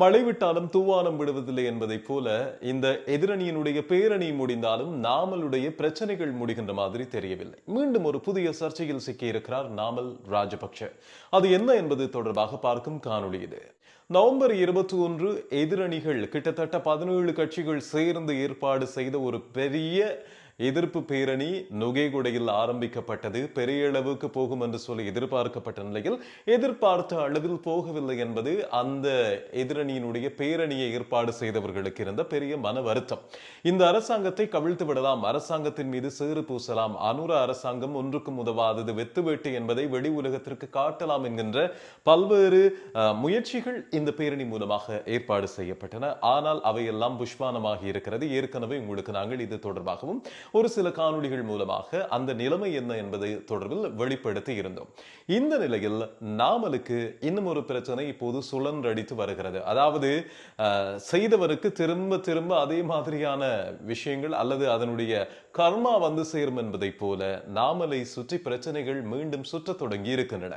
மழை விட்டாலும் தூவானம் விடுவதில்லை என்பதைப் போல இந்த எதிரணியினுடைய பேரணி முடிந்தாலும் நாமலுடைய பிரச்சனைகள் முடிகின்ற மாதிரி தெரியவில்லை. மீண்டும் ஒரு புதிய சர்ச்சையில் சிக்கியிருக்கிறார் நாமல் ராஜபக்ஷ. அது என்ன என்பது தொடர்பாக பார்க்கும் காணொளி இது. நவம்பர் இருபத்தி ஒன்று எதிரணிகள் கிட்டத்தட்ட பதினேழு கட்சிகள் சேர்ந்து ஏற்பாடு செய்த ஒரு பெரிய எதிர்ப்பு பேரணி நுகைகுடையில் ஆரம்பிக்கப்பட்டது பெரிய அளவுக்கு போகும் என்று சொல்லி எதிர்பார்க்கப்பட்ட நிலையில் எதிர்பார்த்த அளவில் போகவில்லை என்பது அந்த எதிரணியினுடைய பேரணியை ஏற்பாடு செய்தவர்களுக்கு இருந்த பெரிய மன வருத்தம். இந்த அரசாங்கத்தை கவிழ்த்து விடலாம் அரசாங்கத்தின் மீது சேறு பூசலாம் அனுர அரசாங்கம் ஒன்றுக்கும் உதவாதது வெத்து என்பதை வெளி உலகத்திற்கு காட்டலாம் என்கின்ற பல்வேறு முயற்சிகள் இந்த பேரணி மூலமாக ஏற்பாடு செய்யப்பட்டன. ஆனால் அவையெல்லாம் புஷ்பானமாகி இருக்கிறது. ஏற்கனவே உங்களுக்கு நாங்கள் இது தொடர்பாகவும் ஒரு சில காணொளிகள் மூலமாக அந்த நிலைமை என்ன என்பது தொடர்பில் வெளிப்படுத்தி இருந்தோம். இந்த நிலையில் நாமலுக்கு இன்னும் ஒரு பிரச்சனை இப்போது சுழன்றடித்து வருகிறது. அதாவது செய்தவருக்கு திரும்ப திரும்ப அதே மாதிரியான விஷயங்கள் அல்லது அதனுடைய கர்மா வந்து சேரும் என்பதைப் போல நாமலை சுற்றி பிரச்சனைகள் மீண்டும் சுற்றத் தொடங்கி இருக்கின்றன.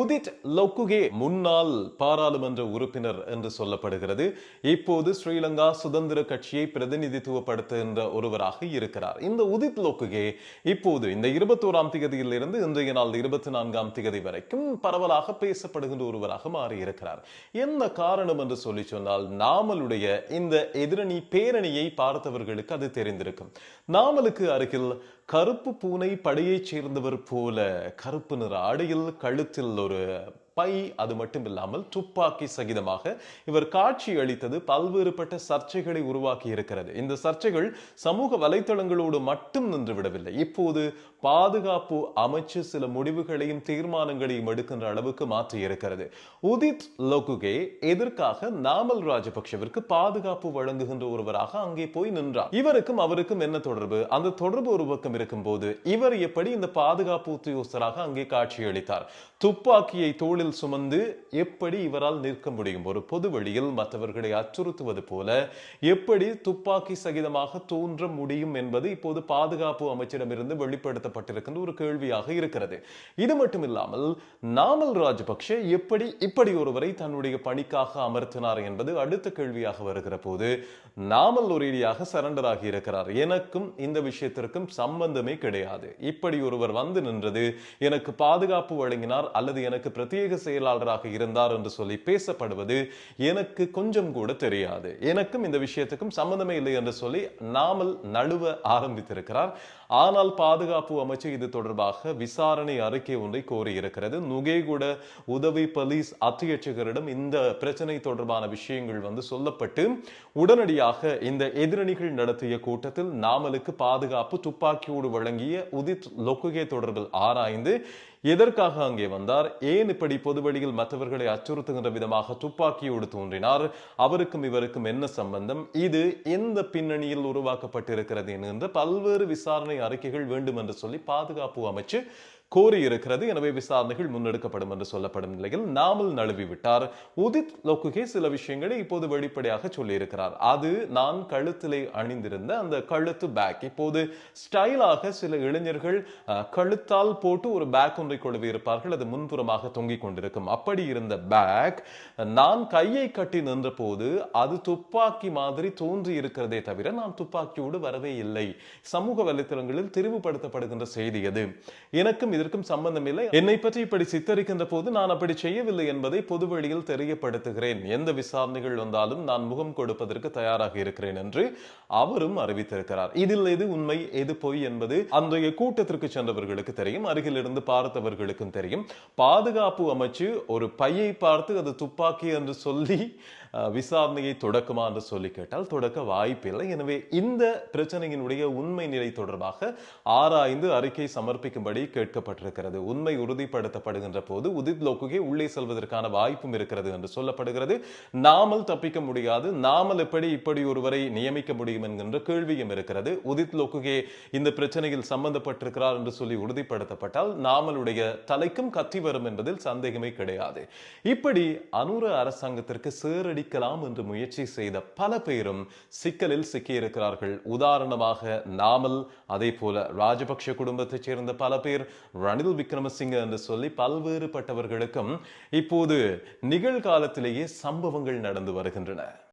உதித் லொக்குகே முன்னாள் பாராளுமன்ற உறுப்பினர் என்று சொல்லப்படுகிறது. இப்போது ஸ்ரீலங்கா சுதந்திர கட்சியை பிரதிநிதித்துவப்படுத்துகின்ற ஒருவராக இருக்கிறார். இந்த உதித் லோக்குகே இப்போது இந்த இருபத்தோராம் திகதியிலிருந்து இன்றைய நாள் இருபத்தி நான்காம் திகதி வரைக்கும் பரவலாக பேசப்படுகின்ற ஒருவராக மாறி இருக்கிறார் என்ன காரணம் என்று சொல்லி சொன்னால் நாமலுடைய இந்த எதிரணி பேரணியை பார்த்தவர்களுக்கு அது தெரிந்திருக்கும். நாமலுக்கு அருகில் கருப்பு பூனை படையைச் சேர்ந்தவர் போல கருப்பு நிற ஆடையில் கழுத்தில் ஒரு பை அது மட்டும் இல்லாமல் துப்பாக்கி சகிதமாக இவர் காட்சி அளித்தது பல்வேறுபட்ட சர்ச்சைகளை உருவாக்கி இருக்கிறது. இந்த சர்ச்சைகள் சமூக வலைத்தளங்களோடு மட்டும் நின்றுவிடவில்லை இப்போது பாதுகாப்பு அமைச்சு சில முடிவுகளையும் தீர்மானங்களையும் எடுக்கின்ற அளவுக்கு மாற்றி இருக்கிறது. உதித் லோகுகே எதற்காக நாமல் ராஜபக்ஷவிற்கு பாதுகாப்பு வழங்குகின்ற ஒருவராக அங்கே போய் நின்றார்? இவருக்கும் அவருக்கும் என்ன தொடர்பு? அந்த தொடர்பு ஒரு பக்கம் இருக்கும் போது இவர் எப்படி இந்த பாதுகாப்பு உத்தியோகஸ்தராக அங்கே காட்சியளித்தார் துப்பாக்கியை தோளில் சுமந்து எப்படி இவரால் நிற்க முடியும்? ஒரு பொது வழியில் மற்றவர்களை அச்சுறுத்துவது போல எப்படி துப்பாக்கி சகிதமாக தோன்ற முடியும் என்பது இப்போது பாதுகாப்பு அமைச்சிடமிருந்து வெளிப்படுத்தப்பட்டிருக்கின்ற ஒரு கேள்வியாக இருக்கிறது. இது மட்டும் இல்லாமல் நாமல் ராஜபக்ஷ எப்படி இப்படி ஒருவரை தன்னுடைய பணிக்காக அமர்த்தினார் என்பது அடுத்த கேள்வியாக வருகிற போது நாமல் ஒரேடியாக சரண்டர் ஆகி இருக்கிறார். எனக்கும் இந்த விஷயத்திற்கும் சம்பந்தமே கிடையாது. இப்படி ஒருவர் வந்து நின்றது எனக்கு பாதுகாப்பு வழங்கினார் அல்லது எனக்கு பிரத்யேக செயலாளராக இருந்தார் என்று சொல்லி பேசப்படுவது எனக்கு கொஞ்சம் கூட தெரியாது. எனக்கும் இந்த விஷயத்துக்கும் சம்பந்தமே இல்லை என்று சொல்லி நாமல் நழுவ ஆரம்பித்திருக்கிறார். ஆனால் பாதுகாப்பு அமைச்சு இது தொடர்பாக விசாரணை அறிக்கை ஒன்றை கோரியிருக்கிறது. நுகேகுட உதவி போலீஸ் அத்தியட்சகரிடம் இந்த பிரச்சனை தொடர்பான விஷயங்கள் வந்து சொல்லப்பட்டு உடனடியாக இந்த எதிரணிகள் நடத்திய கூட்டத்தில் நாமலுக்கு பாதுகாப்பு துப்பாக்கியோடு வழங்கிய உதித் லொக்குகே தொடர்பில் ஆராய்ந்து எதற்காக அங்கே வந்தார்? ஏன் இப்படி பொதுவெளியில் மற்றவர்களை அச்சுறுத்துகின்ற விதமாக துப்பாக்கியோடு தோன்றினார். அவருக்கும் இவருக்கும் என்ன சம்பந்தம்? இது எந்த பின்னணியில் உருவாக்கப்பட்டிருக்கிறது என்கின்ற பல்வேறு விசாரணை அறிக்கைகள் வேண்டும் என்று சொல்லி பாதுகாப்பு அமைச்சு கோரியிருக்கிறது எனவே விசாரணைகள் முன்னெடுக்கப்படும் என்று சொல்லப்படும் நிலையில் நாமல் நழுவி விட்டார். உதித் லோக்குகே சில விஷயங்களை இப்போது வெளிப்படையாக சொல்லியிருக்கிறார். அது நான் கழுத்திலே அணிந்திருந்த அந்த கழுத்து பேக் இப்போது ஸ்டைலாக சில இளைஞர்கள் கழுத்தால் போட்டு ஒரு பேக் ஒன்றை கொழுவி இருப்பார்கள் அது முன்புறமாக தொங்கிக் கொண்டிருக்கும். அப்படி இருந்த பேக் நான் கையை கட்டி நின்ற போது அது துப்பாக்கி மாதிரி தோன்றி இருக்கிறதே தவிர நான் துப்பாக்கியோடு வரவே இல்லை. சமூக வலைத்தளங்களில் தெரிவுபடுத்தப்படுகின்ற செய்தி அது எனக்கும் இதற்கும் சம்பந்தம் இல்லை என்னை பற்றி இப்படி சித்தரிக்கின்ற போது நான் அப்படி செய்யவில்லை என்பதை பொது வழியில் தெரியப்படுத்துகிறேன். எந்த விசாரணைகள் வந்தாலும் நான் முகம் கொடுப்பதற்கு தயாராக இருக்கிறேன் என்று அவரும் அறிவித்திருக்கிறார். இதில் எது உண்மை எது பொய் என்பது அன்றைய கூட்டத்திற்கு சென்றவர்களுக்கு தெரியும். அருகில் இருந்து பார்த்தவர்களுக்கும் தெரியும். பாதுகாப்பு அமைச்சு ஒரு பையை பார்த்து அது துப்பாக்கி என்று சொல்லி விசாரணையை தொடக்குமா என்று சொல்லி கேட்டால் தொடக்க வாய்ப்பில்லை. எனவே இந்த பிரச்சனையினுடைய உண்மை நிலை தொடர்பாக ஆராய்ந்து அறிக்கை சமர்ப்பிக்கும்படி கேட்கப்பட்டிருக்கிறது உண்மை உறுதிப்படுத்தப்படுகின்ற போது உதித் லோக்குகே உள்ளே செல்வதற்கான வாய்ப்பும் இருக்கிறது என்று சொல்லப்படுகிறது. நாமல் தப்பிக்க முடியாது. நாமல் எப்படி இப்படி ஒருவரை நியமிக்க முடியும் என்கின்ற கேள்வியும் இருக்கிறது. உதித் லோக்குகே இந்த பிரச்சனையில் சம்பந்தப்பட்டிருக்கிறார் என்று சொல்லி உறுதிப்படுத்தப்பட்டால் நாமலுடைய தலைக்கும் கத்தி வரும் என்பதில் சந்தேகமே கிடையாது. இப்படி அனுர அரசாங்கத்திற்கு சேரடிக்கலாம் என்று முயற்சி செய்த பல பேரும் சிக்கலில் சிக்கியிருக்கிறார்கள். உதாரணமாக நாமல் அதே போல ராஜபக்ஷ குடும்பத்தைச் சேர்ந்த பல பேர் ரணில் விக்ரமசிங்க என்று சொல்லி பல்வேறுபட்டவர்களுக்கும் இப்போது நிகழ்காலத்திலேயே சம்பவங்கள் நடந்து வருகின்றன.